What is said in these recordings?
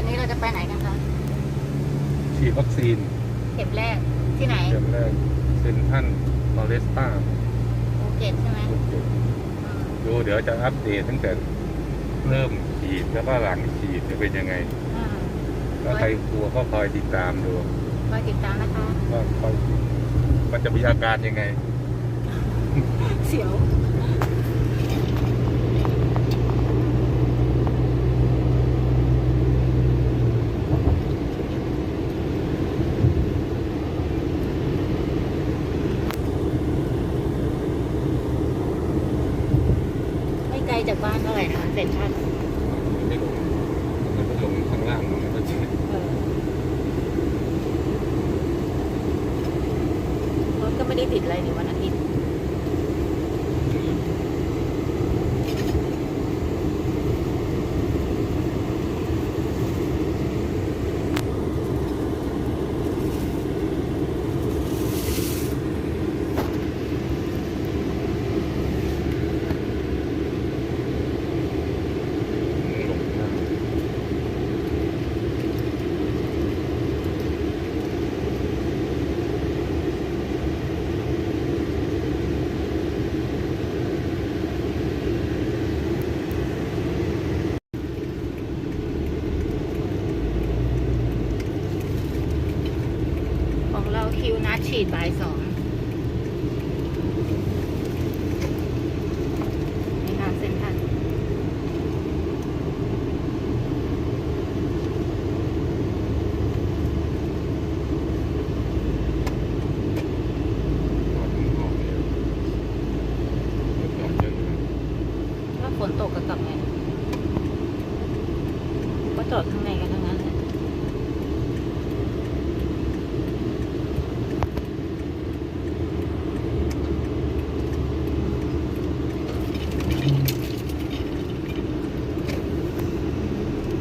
วันนี้เราจะไปไหนกันคะฉีดวัคซีนเข็มแรกที่ไหนเข็มแรกเซนทรันลอเรสตาภูเก็ตใช่ไหมภูเก็ตอืมดูเดี๋ยวจะอัปเดตตั้งแต่เริ่มฉีดแล้วก็หลังฉีดจะเป็นยังไงอืมแล้วใครกลัวก็คอยติดตามดูคอยติดตามนะคะว่าคอยมันจะมีอาการยังไง เสียว จากบ้านเท่าไหร่นะคะเซ็นทรัลไม่ลงมันก็ลงข้างล่างมันก็ฉีดเออรถก็ไม่ได้ติดอะไรในวันอาทิตย์ ลงข้างล่างของเราคิวนัด ฉีดบ่ายสองนี่ค่ะเซ็นทรัลจอดข้างนอกเนี่ยรถจอดเยอะอยู่นะแล้วฝนตกก็กลับไงก็จอดข้างในกันทั้งนั้นเลย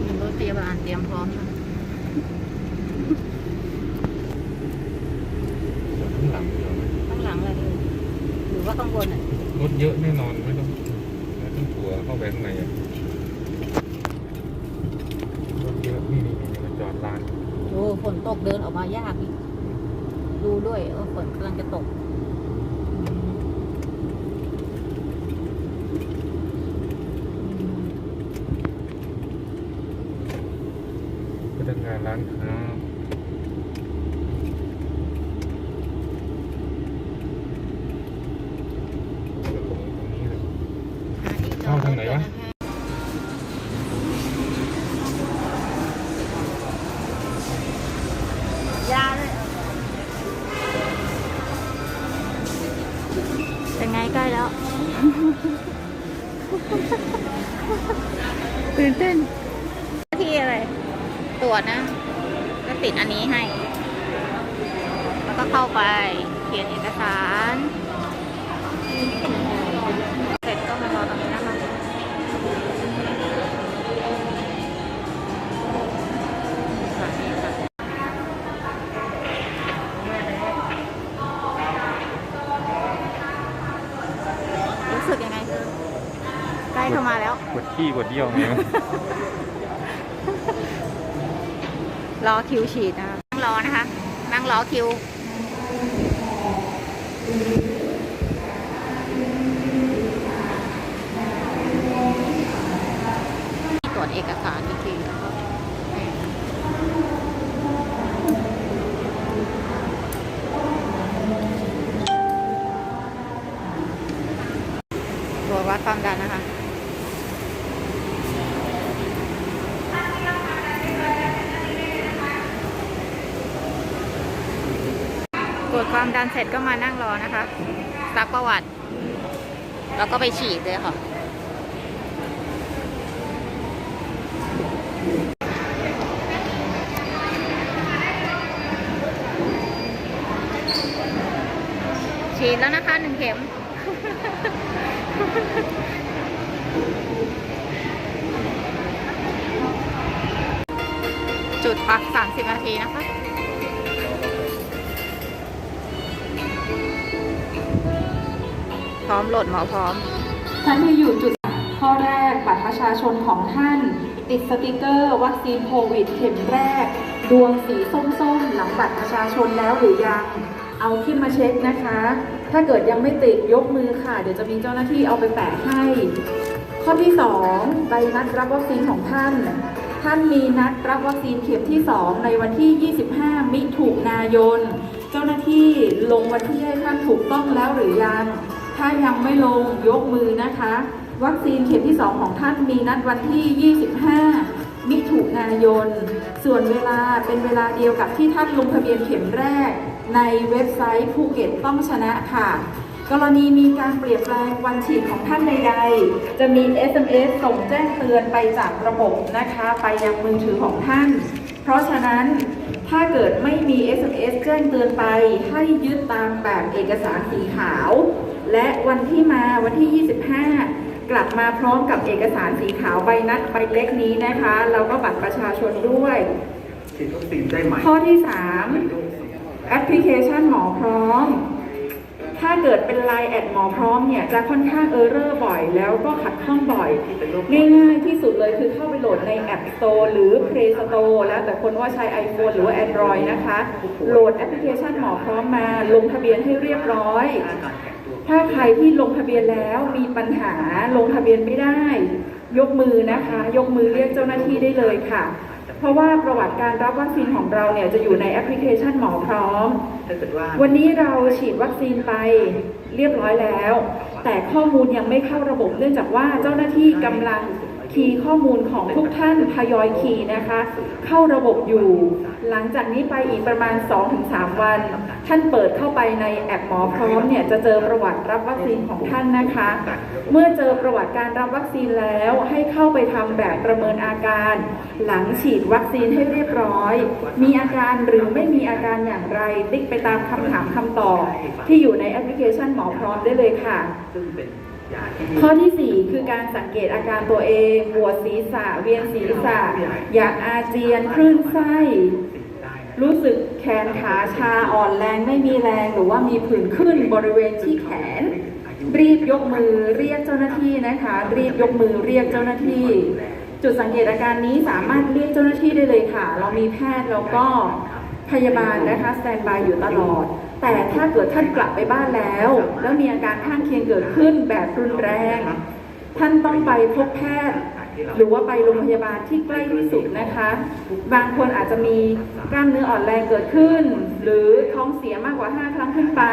มีรถพยาบาลเตรียมพร้อมนะ จอดข้างหลังเดียวไหม ข้างหลังอะไรเลยหรือว่า ข้างบนอะรถเยอะแน่นอนไม่ต้องไม่ต้องกลัวเข้าไปข้างในอะรถเยอะนี่นี่นี่มาจอดร้านโอ้ฝนตกเดินออกมายากอีกดูด้วยว่าฝนกำลังจะตก พนักงานร้านค้า ตื่นเต้นที่อะไร ตรวจนะ ก็ติดอันนี้ให้ แล้วก็เข้าไป เขียนเอกสาร มาแล้ว กดขี้กดเยี่ยวเนี่ยรอคิวฉีดนะคะนั่งรอนะคะ นั่งรอคิว ตรวจเอกสารอีกทีแล้วก็ตรวจวัดความดันนะคะ รวจความดันเสร็จก็มานั่งรอนะคะซักประวัติ แล้วก็ไปฉีดเลยค่ะ ฉีดแล้วนะคะหนึ่งเข็ม จุดพัก 30 นาทีนะคะ พร้อมโหลดหมอพร้อมท่านที่อยู่จุดข้อแรกบัตรประชาชนของท่าน ติดสติกเกอร์ วัคซีนโควิดเข็มแรก ดวงสีส้มๆ หลังบัตรประชาชนแล้วหรือยัง เอาขึ้นมาเช็คนะคะ ถ้าเกิดยังไม่ติดยกมือค่ะ เดี๋ยวจะมีเจ้าหน้าที่เอาไปแปะให้ ข้อที่ 2 ใบนัดรับวัคซีนของท่าน ท่านมีนัดรับวัคซีนเข็มที่ 2 ในวันที่ 25 มิถุนายน เจ้าหน้าที่ลงวันที่ให้ท่านถูกต้องแล้วหรือยัง ถ้ายังไม่ลงยกมือนะคะ วัคซีนเข็มที่ 2 ของท่านมีนัดวันที่ 25 มิถุนายน ส่วนเวลาเป็นเวลาเดียวกับที่ท่านลงทะเบียนเข็มแรก ในเว็บไซต์ภูเก็ตต้องชนะค่ะ กรณีมีการเปลี่ยนแปลงวันฉีดของท่านใดๆ จะมี SMS ส่งแจ้งเตือนไปจากระบบนะคะ ไปยังมือถือของท่าน เพราะฉะนั้นถ้าเกิดไม่มี SMS แจ้งเตือนไปให้ยึดตามแบบเอกสารสีขาว และวันที่มาวันที่ 25 กลับมาพร้อมกับเอกสารสีขาวใบนัดใบเล็กนี้นะคะแล้วก็บัตรประชาชนด้วย ฉีดวัคซีนได้ไหมข้อที่ 3 แอปพลิเคชันหมอพร้อม ถ้าเกิดเป็น Line แอดหมอพร้อมเนี่ยจะค่อนข้างเออร์เรอร์บ่อย แล้วก็ขัดข้องบ่อย ง่ายๆที่สุดเลยคือเข้าไปโหลดใน App Store หรือ Play Store แล้วแต่คนว่าใช้ iPhone หรือว่า Android นะคะ โหลดแอปพลิเคชันหมอพร้อมมา ลงทะเบียนให้เรียบร้อย ถ้าใครที่ลงทะเบียนแล้วมีปัญหาลงทะเบียนไม่ได้ ยกมือนะคะ ยกมือเรียกเจ้าหน้าที่ได้เลยค่ะ เพราะว่าประวัติการรับวัคซีนของเราเนี่ยจะอยู่ในแอปพลิเคชันหมอพร้อม วันนี้เราฉีดวัคซีนไปเรียบร้อยแล้ว แต่ข้อมูลยังไม่เข้าระบบเนื่องจากว่าเจ้าหน้าที่กำลัง คีย์ข้อมูลของทุกท่านทยอยคีย์นะคะ เข้าระบบอยู่ หลังจากนี้ไปอีกประมาณ 2-3 วัน ท่านเปิดเข้าไปในแอปหมอพร้อมเนี่ยจะเจอประวัติรับวัคซีนของท่านนะคะ เมื่อเจอประวัติการรับวัคซีนแล้วให้เข้าไปทำแบบประเมินอาการ หลังฉีดวัคซีนให้เรียบร้อย มีอาการหรือไม่มีอาการอย่างไร ติ๊กไปตามคำถามคำตอบที่อยู่ในแอปพลิเคชันหมอพร้อมได้เลยค่ะ ข้อที่ 4 คือการสังเกตอาการตัวเองปวดศีรษะ เวียนศีรษะ อยากอาเจียนคลื่นไส้ รู้สึกแขนขาชาอ่อนแรงไม่มีแรงหรือว่ามีผื่นขึ้นบริเวณที่แขน รีบยกมือเรียกเจ้าหน้าที่นะคะ รีบยกมือเรียกเจ้าหน้าที่ จุดสังเกตอาการนี้สามารถเรียกเจ้าหน้าที่ได้เลยค่ะ เรามีแพทย์แล้วก็พยาบาลนะคะสแตนบายอยู่ตลอด แต่ถ้าเกิดท่านกลับไปบ้านแล้ว แล้วมีอาการข้างเคียงเกิดขึ้นแบบรุนแรง ท่านต้องไปพบแพทย์หรือว่าไปโรงพยาบาลที่ใกล้ที่สุดนะคะ บางคนอาจจะมีกล้ามเนื้ออ่อนแรงเกิดขึ้น หรือท้องเสียมากกว่า 5 ครั้งขึ้นไป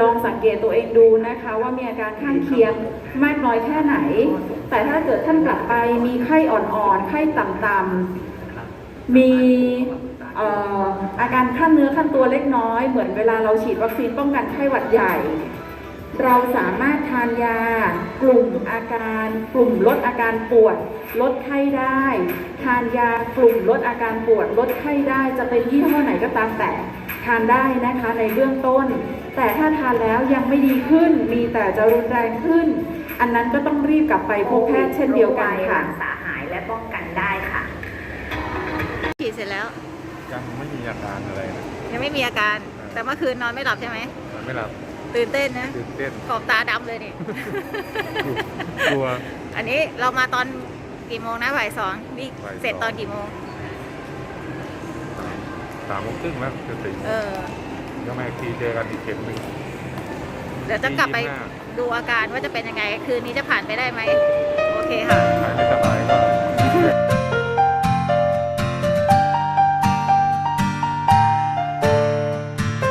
ลองสังเกตตัวเองดูนะคะ ว่ามีอาการข้างเคียงมากน้อยแค่ไหน แต่ถ้าเกิดท่านกลับไปมีไข้อ่อนๆ ไข้ต่ำๆ มี อ่ออาการขั้นเนื้อขั้นตัวเล็กน้อย เหมือนเวลาเราฉีดวัคซีนป้องกันไข้หวัดใหญ่ เราสามารถทานยา กลุ่มอาการ กลุ่มลดอาการปวด ลดไข้ได้ ทานยากลุ่มลดอาการปวด ลดไข้ได้จะเป็นยี่ห้อไหนก็ตามแต่ทานได้นะคะในเบื้องต้น แต่ถ้าทานแล้วยังไม่ดีขึ้น มีแต่จะรุนแรงขึ้น อันนั้นก็ต้องรีบกลับไปพบแพทย์เช่นเดียวกันค่ะรักษาหายและป้องกันได้ค่ะฉีดเสร็จแล้ว ยังไม่มีอาการอะไรนะยังไม่มีอาการ แต่เมื่อคืนนอนไม่หลับใช่ไหมนอนไม่หลับตื่นเต้นนะตื่นเต้นขอบตาดำเลยนี่กลัว อันนี้เรามาตอนกี่โมงนะบ่ายสองนี่บ่ายสองเสร็จตอนกี่โมงสามโมงครึ่งแล้วจะถึงเออก็แม่ทีเจอกันอีกเข็มหนึ่งเดี๋ยวจะกลับไปยี่สิบห้าดูอาการว่าจะเป็นยังไง คืนนี้จะผ่านไปได้ไหม โอเคค่ะหายไม่สบายก็